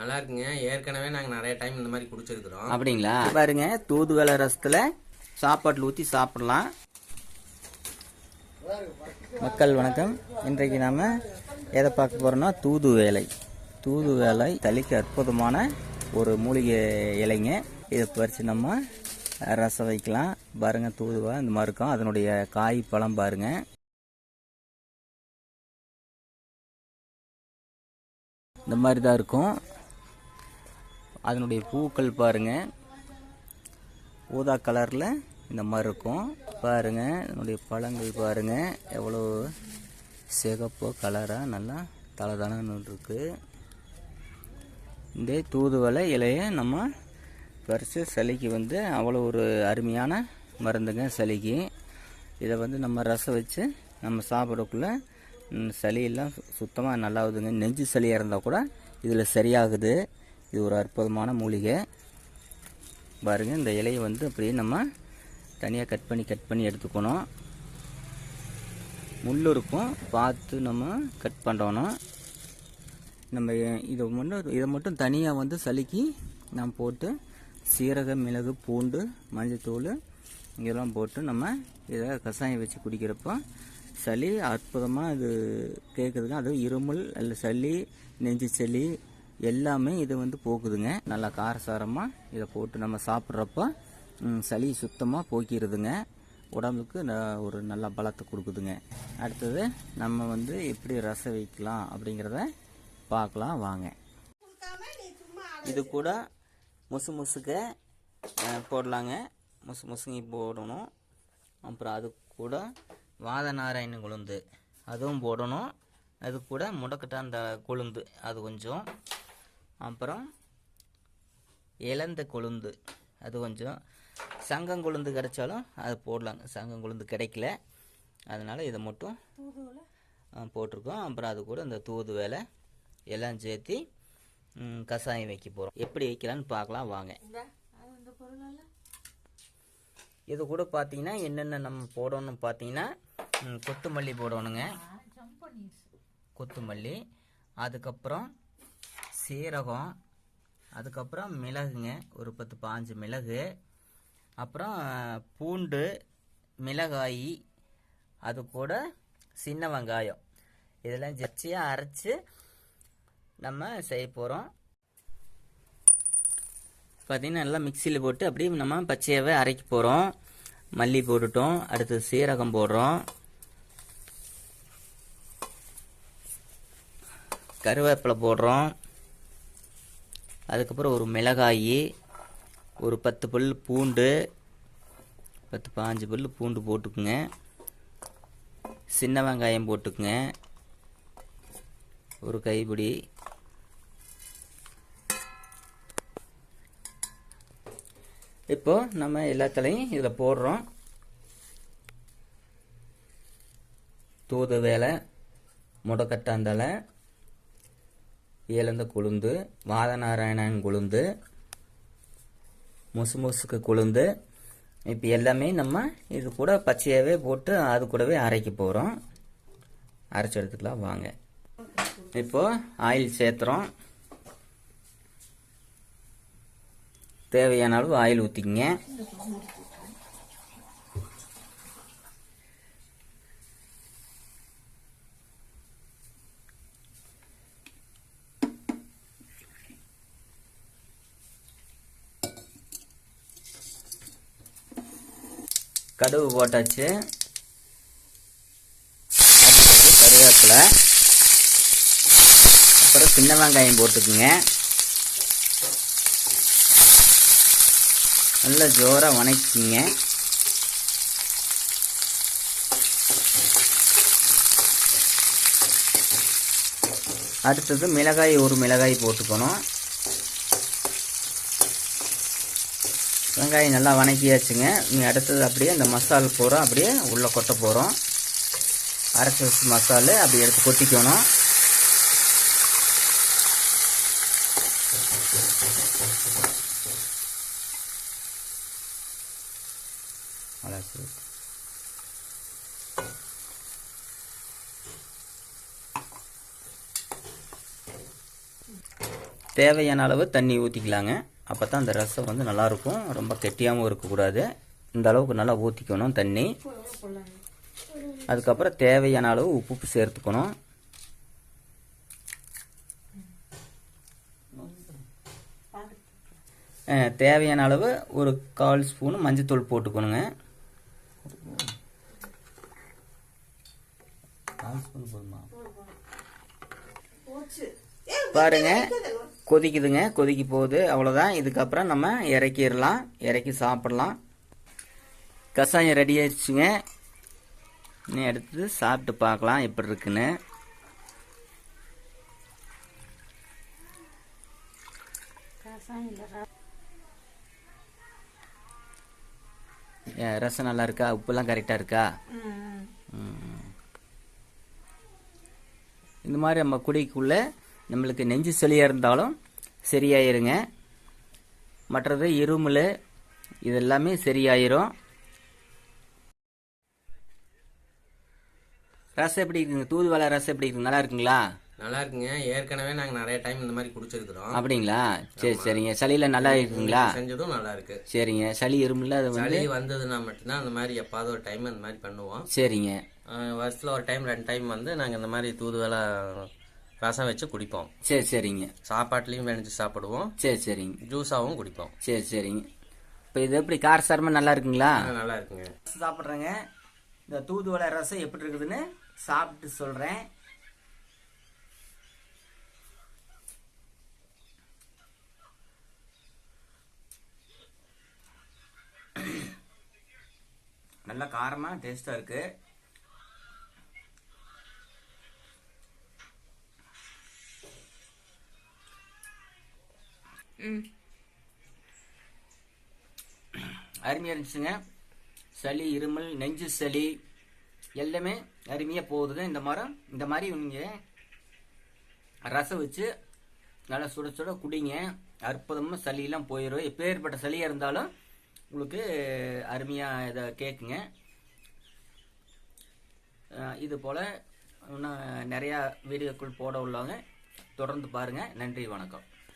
நல்லா இருக்குங்க ஏற்கனவே நாங்கள் நிறைய டைம் இந்த மாதிரி குடிச்சிருக்கிறோம். அப்படிங்களா? பாருங்க தூதுவளை ரசத்தில் சாப்பாட்டில் ஊற்றி சாப்பிடலாம். மக்கள் வணக்கம். இன்றைக்கு நாம் எதை பார்க்க போகிறோம்னா தூது வேலை. தூது வேலை தலைக்கு அற்புதமான ஒரு மூலிகை இலைங்க. இதை பறித்து நம்ம ரசம் வைக்கலாம். பாருங்க தூதுவா இந்த மாதிரி இருக்கும். அதனுடைய காய் பழம் பாருங்க. இந்த மாதிரி தான் இருக்கும். அதனுடைய பூக்கள் பாருங்க. ஊதா கலரில் இந்த மாதிரி இருக்கும். பாருங்க இதனுடைய பழங்கள் பாருங்க. எவ்வளோ சிகப்பு கலராக நல்லா தலதலன்னு இருக்குது இந்த தூதுவளை இலையை நம்ம பறித்து சளிக்கு வந்து அவ்வளோ ஒரு அருமையான மருந்துங்க சளிக்கு. இதை வந்து நம்ம ரசம் வச்சு நம்ம சாப்பிடக்குள்ள சளியெல்லாம் சுத்தமாக நல்லாகுதுங்க நெஞ்சு சளியாக இருந்தால் கூட இதில் சரியாகுது. இது ஒரு அற்புதமான மூலிகை. பாருங்கள் இந்த இலையை வந்து அப்படியே நம்ம தனியாக கட் பண்ணி கட் பண்ணி எடுத்துக்கணும். முள் இருக்கும் பார்த்து நம்ம கட் பண்ணணும். நம்ம இதை மட்டும் இதை மட்டும் தனியாக வந்து சளிக்கு நாம் போட்டு சீரகம் மிளகு பூண்டு மஞ்சத்தூள் இதெல்லாம் போட்டு நம்ம இதை கஷாயம் வச்சு குடிக்கிறப்போ சளி அற்புதமாக இது கேட்குறதுக்கு அதுவும் இருமல் அல்ல சளி நெஞ்சு சளி எல்லாமே இது வந்து போக்குதுங்க நல்லா காரசாரமாக இதை போட்டு நம்ம சாப்பிட்றப்ப சளி சுத்தமாக போக்கிடுதுங்க உடம்புக்கு ந- ஒரு நல்ல பலத்தை கொடுக்குதுங்க. அடுத்தது நம்ம வந்து எப்படி ரசம் வைக்கலாம் அப்படிங்கிறத பார்க்கலாம் வாங்க. இது கூட முசு முசுக்க போடலாங்க. முசு முசுங்கி போடணும். அப்புறம் அது கூட வாத நாராயண கொழுந்து. அதுவும் போடணும். அது கூட முடக்கட்டாந்த கொழுந்து. அது கொஞ்சம் அப்புறம் இலந்த கொழுந்து. அது கொஞ்சம் சங்கம் கொழுந்து கிடைச்சாலும் அது போடலாங்க. சங்கம் கொழுந்து கிடைக்கல. அதனால் இதை மட்டும் போட்டிருக்கோம். அப்புறம் அது கூட இந்த தூது வேலை எல்லாம் சேர்த்து ம், கஷாயம் வைக்க போகிறோம் எப்படி வைக்கலான்னு பார்க்கலாம் வாங்க. இது கூட பார்த்தீங்கன்னா என்னென்ன நம்ம போடணும்னு பார்த்தீங்கன்னா கொத்தமல்லி போடணுங்க. கொத்தமல்லி அதுக்கப்புறம் சீரகம் அதுக்கப்புறம் மிளகுங்க ஒரு பத்து பாஞ்சு மிளகு அப்புறம் பூண்டு மிளகாய் அது கூட சின்ன வெங்காயம். இதெல்லாம் ஜெர்ச்சியாக அரைச்சி நம்ம செய்ய போகிறோம் பார்த்தீங்கன்னா நல்லா மிக்சியில் போட்டு அப்படியே நம்ம பச்சையாகவே அரைக்க போகிறோம் மல்லி போட்டுட்டோம். அடுத்து சீரகம் போடுறோம். கருவேப்பிலை போடுறோம். அதுக்கப்புறம் ஒரு மிளகாய் ஒரு பத்து பல் பூண்டு பத்து பாஞ்சு பல் பூண்டு போட்டுக்குங்க. சின்ன வெங்காயம் போட்டுக்குங்க. ஒரு கைப்பிடி. இப்போ நம்ம எல்லாத்துலேயும் இதில் போடுறோம். தூது வேலை முடக்கட்டாந்தலை ஏலந்த கொழுந்து வாதநாராயணன் கொழுந்து முசு முசுக்கு கொழுந்து. இப்போ எல்லாமே நம்ம இது கூட பச்சையாகவே போட்டு அது கூடவே அரைக்க போகிறோம் அரைச்சி எடுத்துக்கலாம் வாங்க. இப்போ ஆயில் சேர்த்துறோம். தேவையான அளவு ஆயில் ஊற்றிக்கிங்க கடுகு போட்டாச்சு. அடுத்தது கருவேப்பிலை அப்புறம் சின்ன வெங்காயம் போட்டுக்குங்க. நல்லா ஜோராக வணக்கிங்க அடுத்தது மிளகாய் ஒரு மிளகாய் போட்டுக்கணும். வெங்காயம் நல்லா வணக்கியாச்சுங்க. நீ அடுத்தது அப்படியே இந்த மசால் போகிறோம் அப்படியே உள்ளே கொட்ட போகிறோம் அரைச்சி வச்சு மசாலு அப்படி எடுத்து கொட்டிக்கணும். தேவையான அளவு தண்ணி ஊற்றிக்கலாங்க அப்போ தான் அந்த ரசம் வந்து நல்லாயிருக்கும். ரொம்ப கெட்டியாகவும் இருக்கக்கூடாது. இந்த அளவுக்கு நல்லா ஊற்றிக்கணும் தண்ணி. அதுக்கப்புறம் தேவையான அளவு உப்பு சேர்த்துக்கணும். தேவையான அளவு ஒரு கால் ஸ்பூன் மஞ்சத்தூள் போட்டுக்கணுங்க. பாருங்க. கொதிக்குதுங்க. கொதிக்க போகுது. அவ்வளோதான் இதுக்கப்புறம் நம்ம இறக்கிடலாம். இறக்கி சாப்பிடலாம். கஷாயம் ரெடி ஆயிடுச்சுங்க. இனி அடுத்து சாப்பிட்டு பார்க்கலாம் எப்படி இருக்குன்னு. ரசம். நல்லா இருக்கா? உப்புலாம் கரெக்டாக இருக்கா. இந்த மாதிரி நம்ம குடிக்குள்ள நம்மளுக்கு நெஞ்சு சளியாக இருந்தாலும் சரியாயிருங்க. மற்றது இருமல் இது எல்லாமே சரியாயிரும். ரசம் எப்படி இருக்குங்க? தூதுவளை ரசம் எப்படி இருக்குங்க நல்லா இருக்குங்களா? நல்லா இருக்குங்க. ஏற்கனவே நாங்க நிறைய டைம் இந்த மாதிரி குடிச்சிருக்கிறோம். அப்படிங்களா? சரி சரிங்க. சளியில் நல்லா இருக்குங்களா? செஞ்சதும் நல்லா இருக்கு. சரிங்க. சளி இருமல் அது சளி வந்ததுன்னா மட்டும்தான் அந்த மாதிரி எப்பாவது ஒரு டைம் அந்த மாதிரி பண்ணுவோம். சரிங்க. வருஷத்துல ஒரு டைம் ரெண்டு டைம் வந்து நாங்க இந்த மாதிரி தூதுவளை ரசம் வச்சு குடிப்போம். சரி சரிங்க. சாப்பாட்டுலயும் வெணிச்சு சாப்பிடுவோம். சரி சரிங்க. ஜூஸாவும் குடிப்போம். சரி சரிங்க. இப்போ இது எப்படி காரசாரமாக நல்லா இருக்குங்களா? நல்லா இருக்குங்க. சாப்பிட்றேங்க. இந்த தூதுவளை ரசம் எப்படி இருக்குதுன்னு சாப்பிட்டு சொல்கிறேன் நல்லா காரமாக டேஸ்ட்டாக இருக்கு. அருமையாக இருந்துச்சுங்க. சளி இருமல் நெஞ்சு சளி எல்லாமே அருமையாக போகுதுங்க. இந்த மரம் இந்த மாதிரி நீங்கள் ரசம் வச்சு நல்லா சுட சுட குடிங்க. அற்புதமாக சளியெல்லாம் போயிடும் எப்பேற்பட்ட சளியாக இருந்தாலும் உங்களுக்கு அருமையாக இதை கேட்குங்க இது போல் இன்னும் நிறையா வீடியோக்கள் போட உள்ளவங்க தொடர்ந்து பாருங்கள் நன்றி வணக்கம்.